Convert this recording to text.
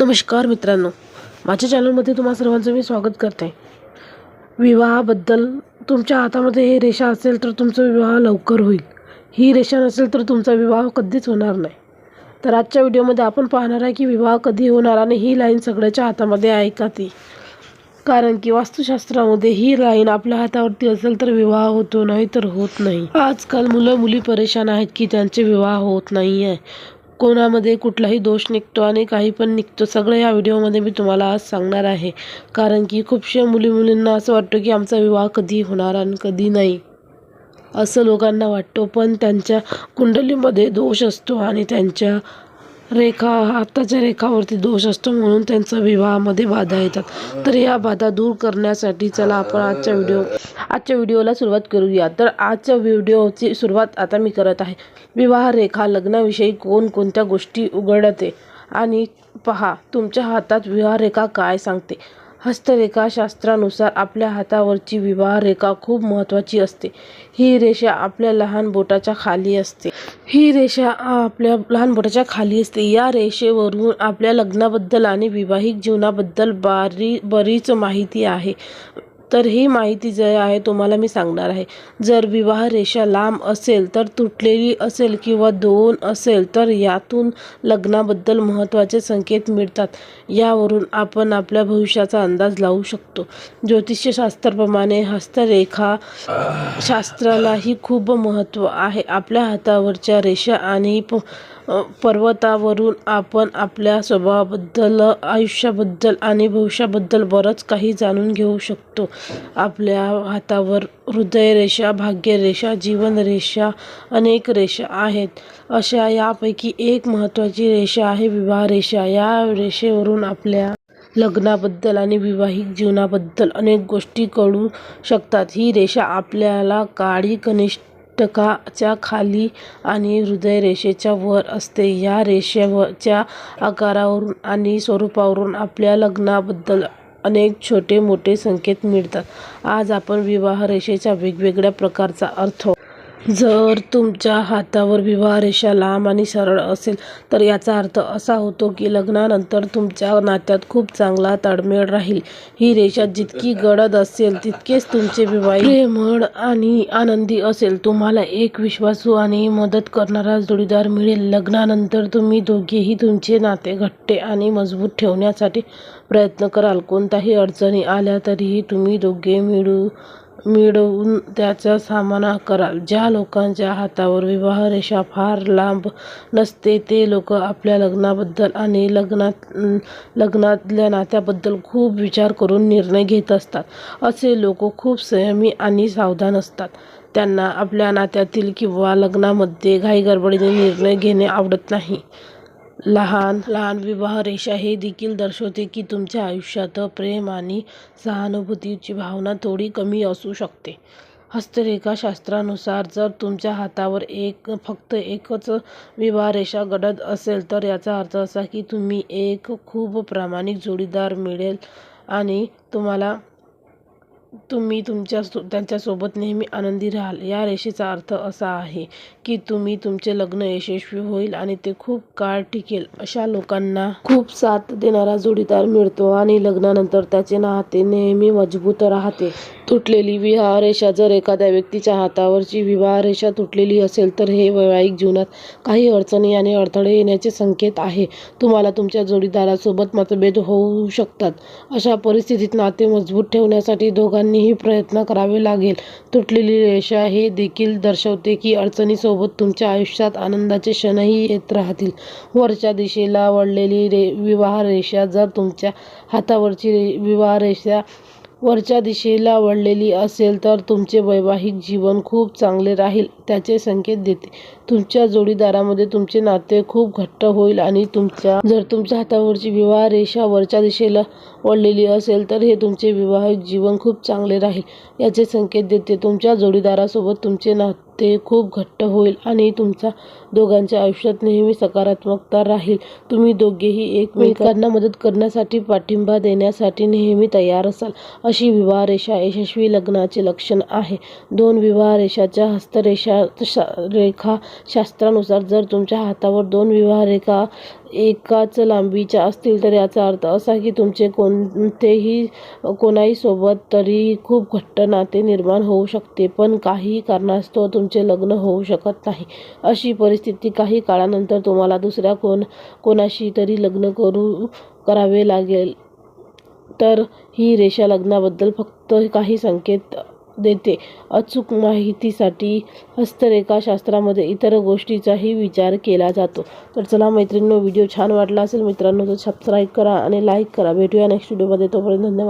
नमस्कार मित्रांनो. माझ्या चॅनलमध्ये तुम्हा सर्वांचं मी स्वागत करते. विवाहाबद्दल तुमच्या हातामध्ये हे रेषा असेल तर तुमचा विवाह लवकर होईल. ही रेषा नसेल तर तुमचा विवाह कधीच होणार नाही. तर आजच्या व्हिडिओमध्ये आपण पाहणार आहे की विवाह कधी होणार आणि ही लाईन सगळ्याच्या हातामध्ये आहे का ती? कारण की वास्तुशास्त्रामध्ये ही लाईन आपल्या हातावरती असेल तर विवाह होतो नाही तर होत नाही. आजकाल मुलं मुली परेशान आहेत की त्यांचे विवाह होत नाही आहे कोणामध्ये कुठलाही दोष निघतो आणि काही पण निघतो सगळं या व्हिडिओमध्ये मी तुम्हाला आज सांगणार आहे. कारण की खूपशा मुली मुलींना असं वाटतं की आमचा विवाह कधी होणार आणि कधी नाही. असं लोकांना वाटतो पण त्यांच्या कुंडलीमध्ये दोष असतो आणि त्यांच्या रेखा हाताच्या रेखावरती दोष असतो म्हणून त्यांचा विवाहामध्ये बाधा येतात. तर या बाधा दूर करण्यासाठी चला आपण आजच्या व्हिडिओ आजच्या व्हिडिओला सुरुवात करूया. तर आजच्या व्हिडिओची सुरुवात आता मी करत आहे. विवाह रेखा लग्नाविषयी कोणकोणत्या गोष्टी उघडते? आणि पहा तुमच्या हातात विवाह रेखा काय सांगते? हस्तरेखाशास्त्रानुसार आपल्या हातावरची विवाह रेखा खूप महत्त्वाची असते. ही रेषा आपल्या लहान बोटाच्या खाली असते. ही रेषा आपल्या लहान बोटाच्या खाली असते. या रेषेवरून आपल्या लग्नाबद्दल आणि विवाहिक जीवनाबद्दल बारी बरीच माहिती आहे. तर ही माहिती जे आहे तुम्हाला मी सांगणार आहे. जर विवाह रेषा लांब असेल तर तुटलेली असेल किंवा दोन असेल तर यातून लग्नाबद्दल महत्त्वाचे संकेत मिळतात. यावरून आपण आपल्या भविष्याचा अंदाज लावू शकतो. ज्योतिषशास्त्राप्रमाणे हस्तरेखा शास्त्रालाही खूप महत्त्व आहे. आपल्या हातावरच्या रेषा आणि प पर्वतावरून आपण आपल्या स्वभावाबद्दल आयुष्याबद्दल आणि भविष्याबद्दल बरंच काही जाणून घेऊ शकतो. आपल्या हातावर हृदयरेषा भाग्यरेषा जीवनरेषा अनेक रेषा आहेत. अशा यापैकी एक महत्त्वाची रेषा आहे विवाह रेषा या रेषेवरून आपल्या लग्नाबद्दल आणि विवाहिक जीवनाबद्दल अनेक गोष्टी कळू शकतात. ही रेषा आपल्याला काळी कनिष्ठकाच्या खाली आणि हृदयरेषेच्या वर असते. या रेषेवरच्या आकारावरून आणि स्वरूपावरून आपल्या लग्नाबद्दल अनेक छोटे मोठे संकेत मिळतात. आज आपण विवाह रेषेच्या वेगवेगळ्या प्रकारचा अर्थ जर तुमच्या हातावर विवाह रेषा लांब आणि सरळ असेल तर याचा अर्थ असा होतो की लग्नानंतर तुमच्या नात्यात खूप चांगला ताळमेळ राहील. ही रेषा जितकी गडद असेल तितकेच तुमचे विवाह प्रेमळ आणि आनंदी असेल. तुम्हाला एक विश्वासू आणि मदत करणारा जोडीदार मिळेल. लग्नानंतर तुम्ही दोघेही तुमचे नाते घट्टे आणि मजबूत ठेवण्यासाठी प्रयत्न कराल. कोणत्याही अडचणी आल्या तरीही तुम्ही दोघे मिळू मिळवून त्याचा सामना कराल. ज्या लोकांच्या हातावर विवाह रेषा फार लांब नसते ते लोक आपल्या लग्नाबद्दल आणि लग्नात लग्नातल्या नात्याबद्दल खूप विचार करून निर्णय घेत असतात. असे लोक खूप संयमी आणि सावधान असतात. त्यांना आपल्या नात्यातील किंवा लग्नामध्ये घाईगडबडीने निर्णय घेणे आवडत नाही. लहान लहान विवाह रेषा हे देखील दर्शवते की तुमच्या आयुष्यात प्रेम आणि सहानुभूतीची भावना थोडी कमी असू शकते. हस्तरेखाशास्त्रानुसार जर तुमच्या हातावर एक फक्त एकच विवाह रेषा गडद असेल तर याचा अर्थ असा की तुम्ही एक खूप प्रामाणिक जोडीदार मिळेल आणि तुम्हाला तुम्ही तुमच्या त्यांच्यासोबत नेहमी आनंदी राहाल. या रेषेचा अर्थ असा आहे की तुम्ही तुमचे लग्न यशस्वी होईल आणि ते खूप काळ टिकेल. अशा लोकांना खूप साथ देणारा जोडीदार मिळतो आणि लग्नानंतर त्याचे नाते नेहमी मजबूत राहते. तुटलेली विवाह रेषा जर एखाद्या व्यक्तीच्या हातावरची विवाह रेषा तुटलेली असेल तर हे वैवाहिक जीवनात काही अडचणी आणि अडथळे येण्याचे संकेत आहे. तुम्हाला तुमच्या जोडीदारासोबत मतभेद होऊ शकतात. अशा परिस्थितीत नाते मजबूत ठेवण्यासाठी सर्वांनीही प्रयत्न करावे लागेल. तुटलेली रेषा हे देखील दर्शवते की अडचणीसोबत तुमच्या आयुष्यात आनंदाचे क्षणही येत राहतील. वरच्या दिशेला वळलेली रे विवाह रेषा जर तुमच्या हातावरची रे विवाह रेषा वरच्या दिशेला वळलेली असेल तर तुमचे वैवाहिक जीवन खूप चांगले राहील त्याचे संकेत देते. तुमच्या जोडीदारामध्ये तुमचे नाते खूप घट्ट होईल आणि तुमच्या जर तुमच्या हातावरची विवाह रेषा वरच्या दिशेला वळलेली असेल तर हे तुमचे विवाहिक जीवन खूप चांगले राहील याचे संकेत देते. तुमच्या जोडीदारासोबत तुमचे नाते खूप घट्ट होईल आणि तुमच्या दोघांच्या आयुष्यात नेहमी सकारात्मकता राहील. तुम्ही दोघेही एकमेकांना मदत करण्यासाठी पाठिंबा देण्यासाठी नेहमी तयार असाल. अशी विवाह रेषा यशस्वी लग्नाचे लक्षण आहे. दोन विवाह रेषाच्या हस्तरेषा रेखा शास्त्रानुसार जर तुमच्या हातावर दोन विवाह रेखा एकाच लांबीच्या असतील तर याचा अर्थ असा की तुमचे कोणतेही कोणाही सोबत तरी खूप घट्ट नाते निर्माण होऊ शकते. पण काही कारणास्तव तुमचे लग्न होऊ शकत नाही. अशी परिस्थिती काही काळानंतर तुम्हाला दुसऱ्या कोण कोणाशी तरी लग्न करू करावे लागेल. तर ही रेषा लग्नाबद्दल फक्त काही संकेत देते. अचूक माहितीसाठी हस्तरेखाशास्त्रामध्ये इतर गोष्टीचाही विचार केला जातो. तर चला मैत्रिणींनो व्हिडिओ छान वाटला असेल मित्रांनो तर सबस्क्राईब करा आणि लाईक करा. भेटूया नेक्स्ट व्हिडिओमध्ये तोपर्यंत धन्यवाद.